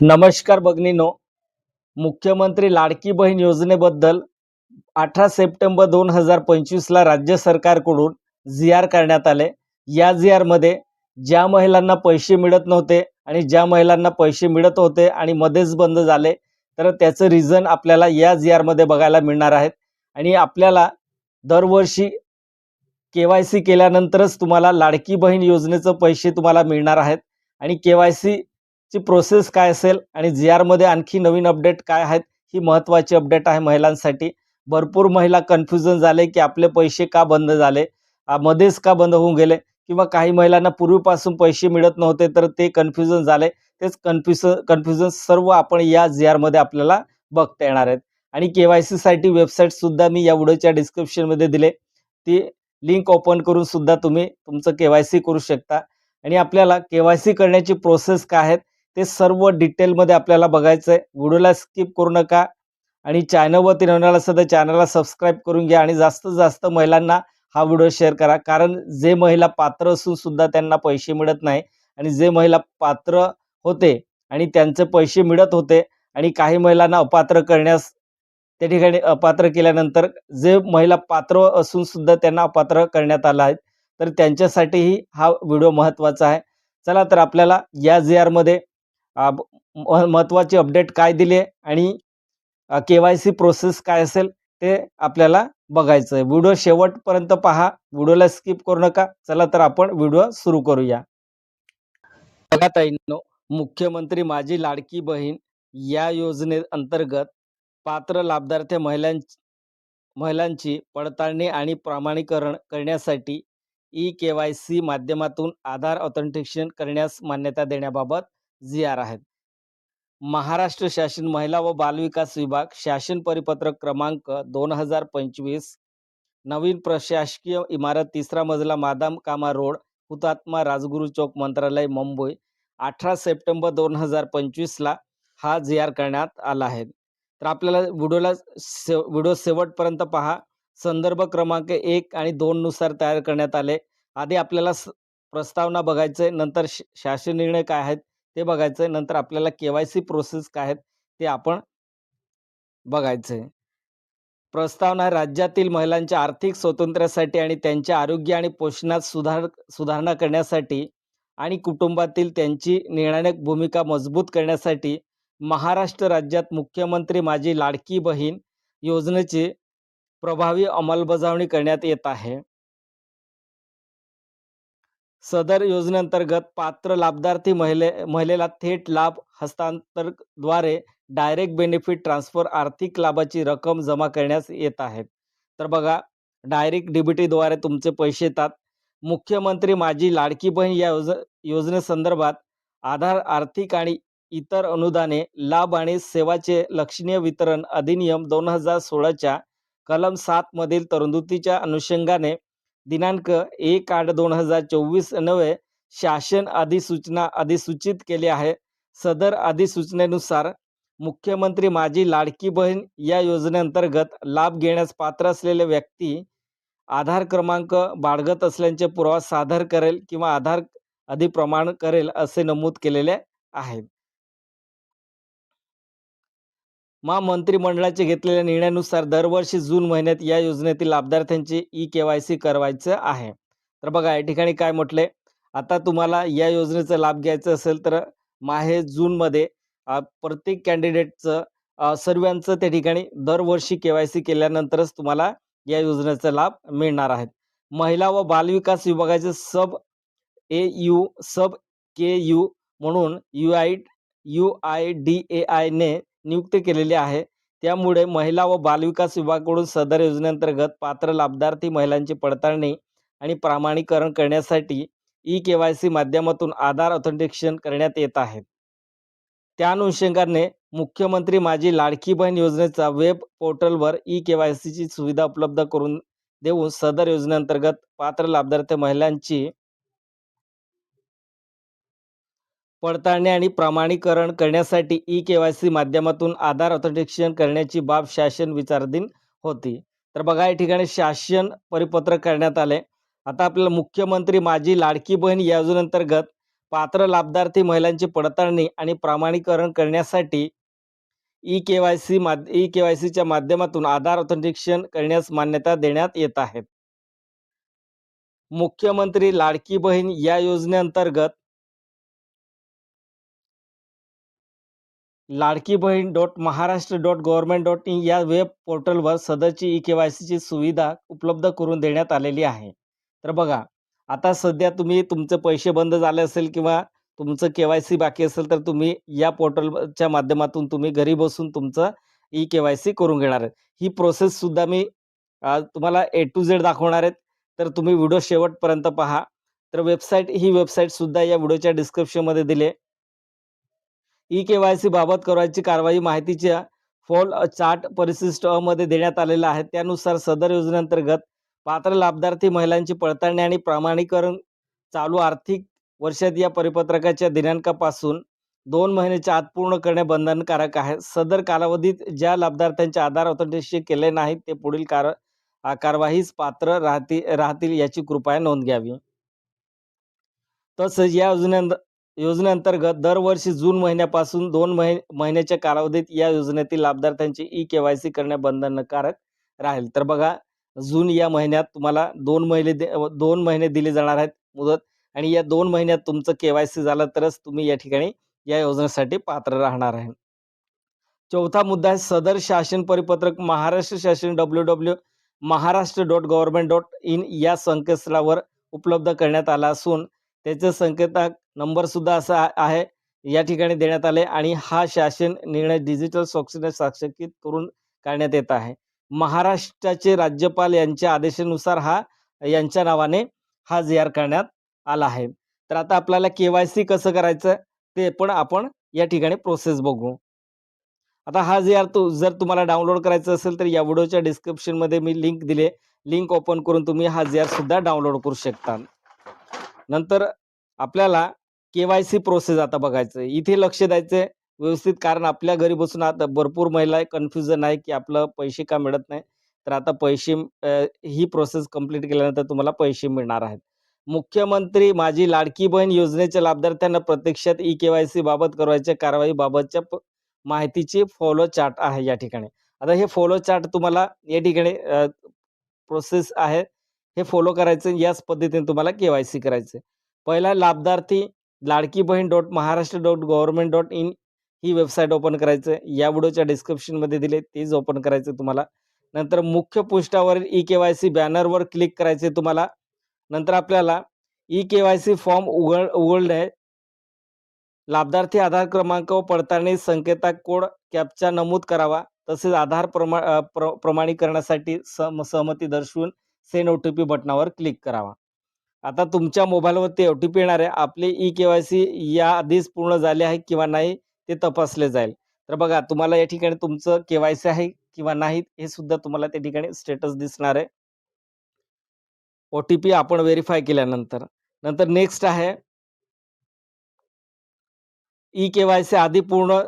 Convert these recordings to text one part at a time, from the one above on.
नमस्कार भगिनीनो. मुख्यमंत्री लाडकी बहीण योजनेबद्दल अठरा सप्टेंबर दोन हजार पंचवीसला राज्य सरकारकडून जी आर करण्यात आले. या जी आरमध्ये ज्या महिलांना पैसे मिळत नव्हते आणि ज्या महिलांना पैसे मिळत होते आणि मध्येच बंद झाले तर त्याचं रिझन आपल्याला या जी आरमध्ये बघायला मिळणार आहेत. आणि आपल्याला दरवर्षी के वाय सी केल्यानंतरच तुम्हाला लाडकी बहीण योजनेचं पैसे तुम्हाला मिळणार आहेत. आणि के वाय सी ची प्रोसेस काय असेल आणि जी आरमध्ये आणखी नवीन अपडेट काय आहेत ही महत्त्वाची अपडेट आहे महिलांसाठी. भरपूर महिला कन्फ्युजन झाले की आपले पैसे का बंद झाले? मध्येच का बंद होऊन गेले? किंवा काही महिलांना पूर्वीपासून पैसे मिळत नव्हते तर ते कन्फ्युजन झाले. तेच कन्फ्युज कन्फ्युजन सर्व आपण या जी आरमध्ये आपल्याला बघता येणार आहेत. आणि के वाय सीसाठी वेबसाईटसुद्धा मी या व्हिडिओच्या डिस्क्रिप्शनमध्ये दिले. ती लिंक ओपन करून सुद्धा तुम्ही तुमचं के वाय सी करू शकता. आणि आपल्याला के वाय सी करण्याची प्रोसेस काय आहेत ते सर्व डिटेलमध्ये आपल्याला बघायचं आहे व्हिडिओला स्किप करू नका आणि चॅनलवरती नवनाला सध्या चॅनलला सबस्क्राईब करून घ्या आणि जास्तीत जास्त महिलांना हा व्हिडिओ शेअर करा. कारण जे महिला पात्र असून सुद्धा त्यांना पैसे मिळत नाही आणि जे महिला पात्र होते आणि त्यांचे पैसे मिळत होते आणि काही महिलांना अपात्र करण्यास त्या ठिकाणी अपात्र केल्यानंतर जे महिला पात्र असून सुद्धा त्यांना अपात्र करण्यात आलं आहे तर त्यांच्यासाठीही हा व्हिडिओ महत्त्वाचा आहे. चला तर आपल्याला या जी आरमध्ये महत्त्वाचे अपडेट काय दिले आणि के वाय सी प्रोसेस काय असेल ते आपल्याला बघायचं आहे. व्हिडिओ शेवटपर्यंत पहा. व्हिडिओला स्किप करू नका. चला तर आपण व्हिडिओ सुरू करूया. बघा ताईंनो मुख्यमंत्री माझी लाडकी बहीण या योजने अंतर्गत पात्र लाभार्थी महिलां महिलांची पडताळणी आणि प्रमाणीकरण करण्यासाठी ई के वाय सी माध्यमातून आधार ऑथेंटिकेशन करण्यास मान्यता देण्याबाबत जी आर आहेत. महाराष्ट्र शासन महिला व बालविकास विभाग शासन परिपत्रक क्रमांक दोन हजार पंचवीस नवीन प्रशासकीय इमारत तिसरा मजला मादाम कामा रोड हुतात्मा राजगुरू चौक मंत्रालय मुंबई अठरा सप्टेंबर दोन हजार पंचवीसला हा जी आर करण्यात आला आहे. तर आपल्याला व्हिडिओला से व्हिडिओ शेवटपर्यंत पहा. संदर्भ क्रमांक एक आणि दोननुसार तयार करण्यात आले. आधी आपल्याला स प्रस्तावना बघायचं आहे नंतर श शासन निर्णय काय आहेत? ते बघायचं. आहे नंतर आपल्याला के वाय सी प्रोसेस काय आहेत ते आपण बघायचं आहे. प्रस्तावना राज्यातील महिलांच्या आर्थिक स्वातंत्र्यासाठी आणि त्यांच्या आरोग्य आणि पोषणात सुधार सुधारणा करण्यासाठी आणि कुटुंबातील त्यांची निर्णायक भूमिका मजबूत करण्यासाठी महाराष्ट्र राज्यात मुख्यमंत्री माझी लाडकी बहीण योजनेची प्रभावी अंमलबजावणी करण्यात येत आहे. सदर योजनेअंतर्गत पात्र लाभार्थी महिले महिलेला थेट लाभ हस्तांतरद्वारे डायरेक्ट बेनिफिट ट्रान्सफर आर्थिक लाभाची रक्कम जमा करण्यास येत आहेत. तर बघा डायरेक्ट डीबीटीद्वारे तुमचे पैसे येतात. मुख्यमंत्री माझी लाडकी बहीण या योज योजनेसंदर्भात आधार आर्थिक आणि इतर अनुदाने लाभ आणि सेवाचे लक्षणीय वितरण अधिनियम दोन हजार सोळाच्या कलम सातमधील तरतुदीच्या अनुषंगाने दिनांक एक आठ दोन हजार चोवीस नवे शासन अधिसूचना अधिसूचित केली आहे. सदर अधिसूचनेनुसार मुख्यमंत्री माझी लाडकी बहीण या योजनेअंतर्गत लाभ घेण्यास पात्र असलेले व्यक्ती आधार क्रमांक बाळगत असल्याचे पुरावा सादर करेल किंवा आधार अधिप्रमाण करेल असे नमूद केलेले आहे. महामंत्रिमंडळाचे घेतलेल्या निर्णयानुसार दरवर्षी जून महिन्यात या योजनेतील लाभार्थ्यांची ई के वाय सी करवायचं आहे. तर बघा या ठिकाणी काय म्हटलंय? आता तुम्हाला या योजनेचा लाभ घ्यायचा असेल तर माहे जूनमध्ये प्रत्येक कॅन्डिडेटचं सर्वांचं त्या ठिकाणी दरवर्षी के वाय सी केल्यानंतरच तुम्हाला या योजनेचा लाभ मिळणार आहेत महिला व बालविकास विभागाचे sub A U sub K U म्हणून U I U I D A आयने नियुक्त केलेली आहे. त्यामुळे महिला व बालविकास विभागाकडून सदर योजनेअंतर्गत पात्र लाभार्थी महिलांची पडताळणी आणि प्रामाणीकरण करण्यासाठी ई के वाय सी माध्यमातून आधार ऑथेंटिकेशन करण्यात येत आहेत त्या अनुषंगाने मुख्यमंत्री माझी लाडकी बहीण योजनेचा वेब पोर्टलवर ई के वाय सीची सुविधा उपलब्ध करून देऊन सदर योजनेअंतर्गत पात्र लाभार्थी महिलांची पडताळणी आणि प्रमाणीकरण करण्यासाठी ई के वाय सी माध्यमातून आधार ऑथेंटिकेशन करण्याची बाब शासन विचाराधीन होती. तर बघा या ठिकाणी शासन परिपत्रक करण्यात आले. आता आपल्याला मुख्यमंत्री माझी लाडकी बहीण या योजनेअंतर्गत पात्र लाभार्थी महिलांची पडताळणी आणि प्रमाणीकरण करण्यासाठी ई के वाय सी माध ई के वाय सीच्या माध्यमातून आधार ऑथेंटिकेशन करण्यास मान्यता देण्यात येत आहेत मुख्यमंत्री लाडकी बहीण या योजनेअंतर्गत Ladki Bahin dot Maharashtra dot government dot in या वेब पोर्टलवर सदरची ई के वाय सीची सुविधा उपलब्ध करून देण्यात आलेली आहे. तर बघा आता सध्या तुम्ही तुमचे पैसे बंद झाले असेल किंवा तुमचं के वाय सी बाकी असेल तर तुम्ही या पोर्टलच्या माध्यमातून तुम्ही घरी बसून तुमचं ई के वाय सी करून घेणार आहेत. ही प्रोसेससुद्धा मी तुम्हाला ए टू झेड दाखवणार आहेत. तर तुम्ही व्हिडिओ शेवटपर्यंत पहा. तर वेबसाईट ही वेबसाईटसुद्धा या व्हिडिओच्या डिस्क्रिप्शनमध्ये दिले ई के वाय सी बाबत करायची कारवाई माहितीच्या फॉल चार्ट परिशिष्टमध्ये देण्यात आलेला आहे. त्यानुसार सदर योजनेअंतर्गत पात्र लाभार्थी महिलांची पडताळणी आणि प्रमाणीकरण चालू आर्थिक वर्षात या परिपत्रकाच्या दिनांकापासून दोन महिन्याच्या आत पूर्ण करणे बंधनकारक आहे. सदर कालावधीत ज्या लाभार्थ्यांचे आधार ऑथेंटिकेशन केले नाहीत ते पुढील कार कारवाईस पात्र राहतील राहतील याची कृपया नोंद घ्यावी. तसंच या योजने योजनेअंतर्गत दरवर्षी जून महिन्यापासून दोन महि महिन्याच्या कालावधीत या योजनेतील लाभार्थ्यांची ई के वाय सी करणे बंधनकारक राहील. तर बघा जून या महिन्यात तुम्हाला दोन महिने दे दोन महिने दिले जाणार आहेत मुदत आणि या दोन महिन्यात तुमचं के वाय सी झालं तरच तुम्ही या ठिकाणी या योजनेसाठी पात्र राहणार आहे. चौथा मुद्दा आहे सदर शासन परिपत्रक महाराष्ट्र शासन W W Maharashtra dot government dot in या संकेतस्थळावर उपलब्ध करण्यात आला असून त्याचं संकेतक नंबरसुद्धा असा आहे. या ठिकाणी देण्यात आले आणि हा शासन निर्णय डिजिटल स्वाक्षरीने साक्षरित करून काढण्यात येत आहे. महाराष्ट्राचे राज्यपाल यांच्या आदेशानुसार हा यांच्या नावाने हा जी आर करण्यात आला आहे. तर आता आपल्याला के वाय सी कसं करायचं ते पण आपण या ठिकाणी प्रोसेस बघू. आता हा जी आर जर तुम्हाला डाउनलोड करायचा असेल तर या व्हिडिओच्या डिस्क्रिप्शनमध्ये मी लिंक दिले. लिंक ओपन करून तुम्ही हा जी आर सुद्धा डाउनलोड करू शकता. नंतर आपल्याला के वाय सी प्रोसेस आता बघायचं. इथे लक्ष द्यायचंय. व्यवस्थित कारण आपल्या घरी बसून आता भरपूर महिला कन्फ्युजन आहे की आपलं पैसे का मिळत नाही. तर आता पैसे ही प्रोसेस कंप्लीट केल्यानंतर तुम्हाला पैसे मिळणार आहेत. मुख्यमंत्री माझी लाडकी बहीण योजनेच्या लाभार्थ्यांना प्रत्यक्षात ई के वाय सी बाबत करायच्या कारवाईबाबतच्या माहितीची फॉलो चार्ट आहे या ठिकाणी. आता हे फॉलो चार्ट तुम्हाला या ठिकाणी प्रोसेस आहे. हे फॉलो करायचं याच पद्धतीने तुम्हाला के वाय सी करायचं पहिला लाभार्थी Ladki Bahin dot Maharashtra dot government dot in he website open करायचं या व्हिडिओच्या डिस्क्रिप्शनमध्ये दिले तेच ओपन करायचं तुम्हाला. नंतर मुख्य पृष्ठावरील ई के वाय सी बॅनरवर क्लिक करायचे तुम्हाला. नंतर आपल्याला E K Y C form उघड उघडणे लाभार्थी आधार क्रमांक व पडताळणी संकेता कोड कॅपचा नमूद करावा. तसेच आधार प्रमा प्र प्रमाणीकरणासाठी सम सहमती दर्शवून सेंड ओ टी पी बटनावर क्लिक करावा. आता तुमच्या मोबाईलवरती ओ टी पी येणार आहे. आपले ई के वाय सी या आधीच पूर्ण झाले आहे किंवा नाही ते तपासले जाईल. तर बघा तुम्हाला या ठिकाणी तुमचं के वाय सी आहे किंवा नाही हे सुद्धा तुम्हाला त्या ठिकाणी स्टेटस दिसणार आहे. ओ टी पी आपण व्हेरीफाय केल्यानंतर. नंतर नेक्स्ट आहे. ई के वाय सी आधी पूर्ण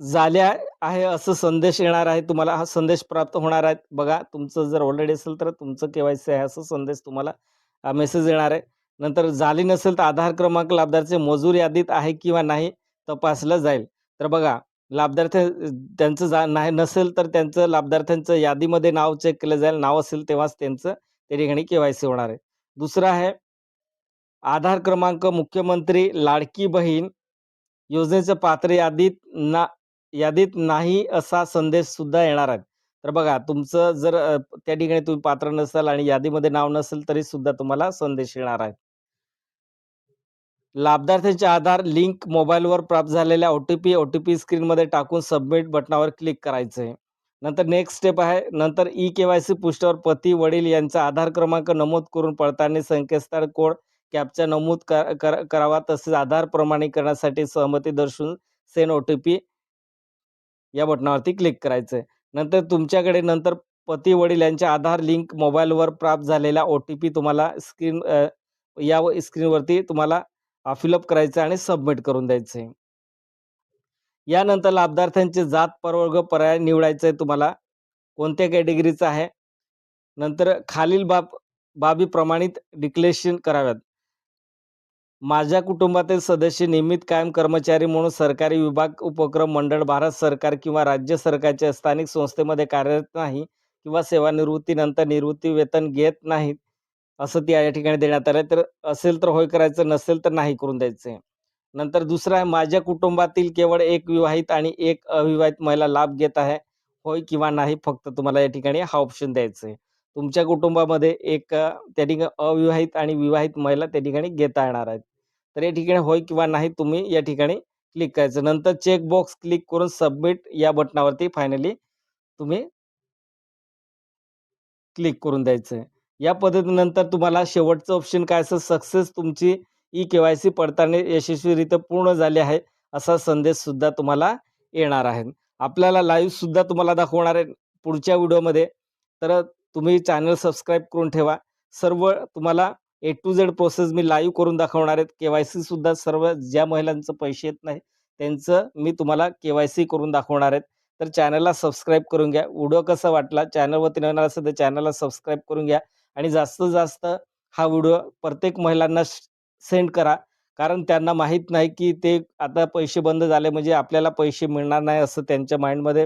झाल्या आहे असं संदेश येणार आहे तुम्हाला. हा संदेश प्राप्त होणार आहे. बघा तुमचं जर ऑलरेडी असेल तर तुमचं के वाय सी आहे असं संदेश तुम्हाला मेसेज येणार आहे. नंतर झाली नसेल तर आधार क्रमांक लाभार्थ्याचे मजूर यादीत आहे किंवा नाही तपासलं जाईल. तर बघा लाभार्थी त्यांचं जा नाही नसेल तर त्यांचं लाभार्थ्यांचं यादीमध्ये नाव चेक केलं जाईल. नाव असेल तेव्हाच त्यांचं त्या ठिकाणी के वाय सी होणार आहे. दुसरं आहे आधार क्रमांक मुख्यमंत्री लाडकी बहीण योजनेचं पात्र यादीत ना यादीत नाही असा संदेश सुद्धा येणार आहे. तर बघा तुमचं जर त्या ठिकाणी तुम्ही पात्र नसाल आणि यादीमध्ये नाव नसेल तरी सुद्धा तुम्हाला संदेश येणार आहे. लाभार्थ्यांचे आधार लिंक मोबाईलवर प्राप्त झालेल्या O T P O T P स्क्रीनमध्ये टाकून सबमिट बटनावर क्लिक करायचं आहे नंतर नेक्स्ट स्टेप आहे नंतर ई के वाय सी पृष्ठावर पती वडील यांचा आधार क्रमांक नमूद करून पडताळणी संकेतस्थळ कोड कॅपचा नमूद कर- कर- करावा तसेच आधार प्रमाणीकरणासाठी सहमती दर्शवून सेन ओ टी पी या बटनावरती क्लिक करायचं आहे नंतर तुमच्याकडे नंतर पती वडील यांच्या आधार लिंक मोबाईलवर प्राप्त झालेला ओ टी पी तुम्हाला स्क्रीन या स्क्रीनवरती तुम्हाला फिलअप करायचं आहे आणि सबमिट करून द्यायचं आहे. यानंतर लाभार्थ्यांचे जात परवर्ग पर्याय निवडायचं आहे तुम्हाला. कोणत्या कॅटेगरीचं आहे? नंतर खालील बाब बाबी प्रमाणित डिक्लेरेशन कराव्यात. माझ्या कुटुंबातील सदस्य नियमित कायम कर्मचारी म्हणून सरकारी विभाग उपक्रम मंडळ भारत सरकार किंवा राज्य सरकारच्या स्थानिक संस्थेमध्ये कार्यरत नाही किंवा सेवानिवृत्तीनंतर निवृत्ती वेतन घेत नाहीत असं ती या ठिकाणी देण्यात आलं तर असेल तर होय करायचं नसेल तर नाही करून द्यायचं आहे नंतर दुसरं आहे माझ्या कुटुंबातील केवळ एक विवाहित आणि एक अविवाहित महिला लाभ घेत आहे. होय किंवा नाही फक्त तुम्हाला या ठिकाणी हा ऑप्शन द्यायचं आहे तुमच्या कुटुंबामध्ये एक त्या ठिकाणी अविवाहित आणि विवाहित महिला त्या ठिकाणी घेता येणार आहेत. तर या ठिकाणी होय किंवा नाही तुम्ही या ठिकाणी क्लिक करायचं. नंतर चेक बॉक्स क्लिक करून सबमिट या बटनावरती फायनली तुम्ही क्लिक करून द्यायचं. आहे या पद्धतीनंतर तुम्हाला शेवटचं ऑप्शन काय असं सक्सेस तुमची ई के वाय सी पडताळणी यशस्वीरित्या पूर्ण झाली आहे असा संदेश सुद्धा तुम्हाला येणार आहे. आपल्याला लाईव्ह सुद्धा तुम्हाला दाखवणार आहे पुढच्या व्हिडिओमध्ये तर तुम्ही चॅनल सबस्क्राईब करून ठेवा. सर्व तुम्हाला ए टू झेड प्रोसेस मी लाईव्ह करून दाखवणार आहेत. के वाय सी सुद्धा सर्व ज्या महिलांचं पैसे येत नाही त्यांचं मी तुम्हाला के वाय सी करून दाखवणार आहेत. तर चॅनलला सबस्क्राईब करून घ्या. व्हिडिओ कसा वाटला? चॅनलवरती नवीन असेल तर चॅनलला सबस्क्राईब करून घ्या. आणि जास्तीत जास्त हा व्हिडिओ प्रत्येक महिलांना सेंड करा. कारण त्यांना माहीत नाही की ते आता पैसे बंद झाले म्हणजे आपल्याला पैसे मिळणार नाही असं त्यांच्या माइंडमध्ये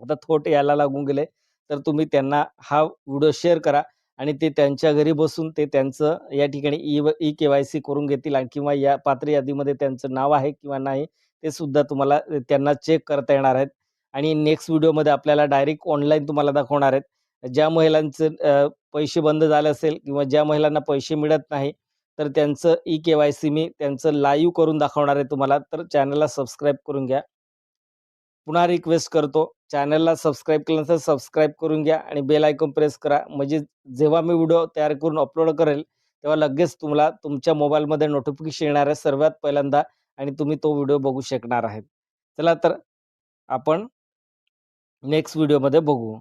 आता थोट यायला लागून गेले. तर तुम्ही त्यांना हा व्हिडिओ शेअर करा. आणि ते त्यांच्या घरी बसून ते त्यांचं या ठिकाणी ई व ई के वाय सी करून घेतील आणि किंवा या पात्र यादीमध्ये त्यांचं नाव आहे किंवा नाही ते सुद्धा तुम्हाला त्यांना चेक करता येणार आहेत. आणि नेक्स्ट व्हिडिओमध्ये आपल्याला डायरेक्ट ऑनलाईन तुम्हाला दाखवणार आहेत. ज्या महिलांचं पैसे बंद झाले असेल किंवा ज्या महिलांना पैसे मिळत नाही तर त्यांचं ई के वाय सी मी त्यांचं लाईव्ह करून दाखवणार आहे तुम्हाला. तर चॅनलला सबस्क्राईब करून घ्या. पुन्हा रिक्वेस्ट करतो. चॅनलला सबस्क्राईब केल्यानंतर सबस्क्राईब करून घ्या आणि बेल आयकॉन प्रेस करा. म्हणजे जेव्हा मी व्हिडिओ तयार करून अपलोड करेल तेव्हा लगेच तुम्हाला तुमच्या मोबाईलमध्ये नोटिफिकेशन येणार आहे सर्वात पहिल्यांदा आणि तुम्ही तो व्हिडिओ बघू शकणार आहेत चला तर आपण नेक्स्ट व्हिडिओमध्ये बघू.